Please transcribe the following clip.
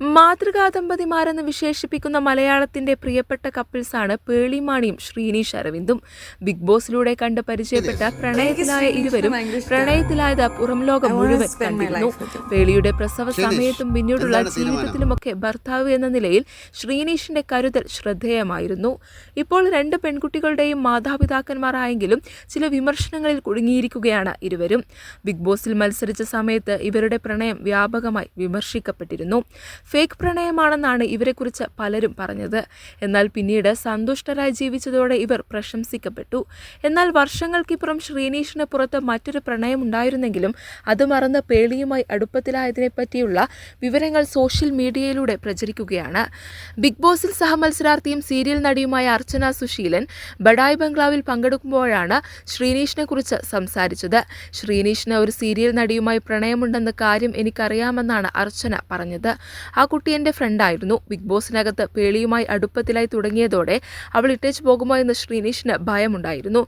മാതൃകാ ദമ്പതിമാരെന്ന് വിശേഷിപ്പിക്കുന്ന മലയാളത്തിന്റെ പ്രിയപ്പെട്ട കപ്പിൾസാണ് പേളിമാണിയും ശ്രീനീഷ് അരവിന്ദും. ബിഗ് ബോസിലൂടെ കണ്ട് പരിചയപ്പെട്ട പ്രണയത്തിലായ ഇരുവരും പ്രണയത്തിലായത് പുറം ലോകം മുഴുവൻ കണ്ടിരുന്നു. പേളിയുടെ പ്രസവ സമയത്തും പിന്നീടുള്ള ജീവിതത്തിലുമൊക്കെ ഭർത്താവ് എന്ന നിലയിൽ ശ്രീനീഷിന്റെ കരുതൽ ശ്രദ്ധേയമായിരുന്നു. ഇപ്പോൾ രണ്ട് പെൺകുട്ടികളുടെയും മാതാപിതാക്കന്മാരായെങ്കിലും ചില വിമർശനങ്ങളിൽ കുടുങ്ങിയിരിക്കുകയാണ് ഇരുവരും. ബിഗ് ബോസിൽ മത്സരിച്ച സമയത്ത് ഇവരുടെ പ്രണയം വ്യാപകമായി വിമർശിക്കപ്പെട്ടിരുന്നു. ഫേക്ക് പ്രണയമാണെന്നാണ് ഇവരെക്കുറിച്ച് പലരും പറഞ്ഞത്. എന്നാൽ പിന്നീട് സന്തുഷ്ടരായി ജീവിച്ചതോടെ ഇവർ പ്രശംസിക്കപ്പെട്ടു. എന്നാൽ വർഷങ്ങൾക്കിപ്പുറം ശ്രീനീഷിന് പുറത്ത് മറ്റൊരു പ്രണയം ഉണ്ടായിരുന്നെങ്കിലും അത് മറന്ന് പേളിയുമായി അടുപ്പത്തിലായതിനെ പറ്റിയുള്ള വിവരങ്ങൾ സോഷ്യൽ മീഡിയയിലൂടെ പ്രചരിക്കുകയാണ്. ബിഗ് ബോസിൽ സഹമത്സരാർത്ഥിയും സീരിയൽ നടിയുമായ അർച്ചന സുശീലൻ ബഡായ് ബംഗ്ലാവിൽ പങ്കെടുക്കുമ്പോഴാണ് ശ്രീനീഷിനെ കുറിച്ച് സംസാരിച്ചത്. ശ്രീനീഷിന് ഒരു സീരിയൽ നടിയുമായി പ്രണയമുണ്ടെന്ന കാര്യം എനിക്കറിയാമെന്നാണ് അർച്ചന പറഞ്ഞത്. ആ കുട്ടി എന്റെ ഫ്രണ്ടായിരുന്നു ബിഗ് ബോസിനകത്ത് പേളിയുമായി അടുപ്പത്തിലായി തുടങ്ങിയതോടെ അവൾ ഇട്ടേച്ച് പോകുമോ എന്ന് ശ്രീനീഷിന് ഭയമുണ്ടായിരുന്നു.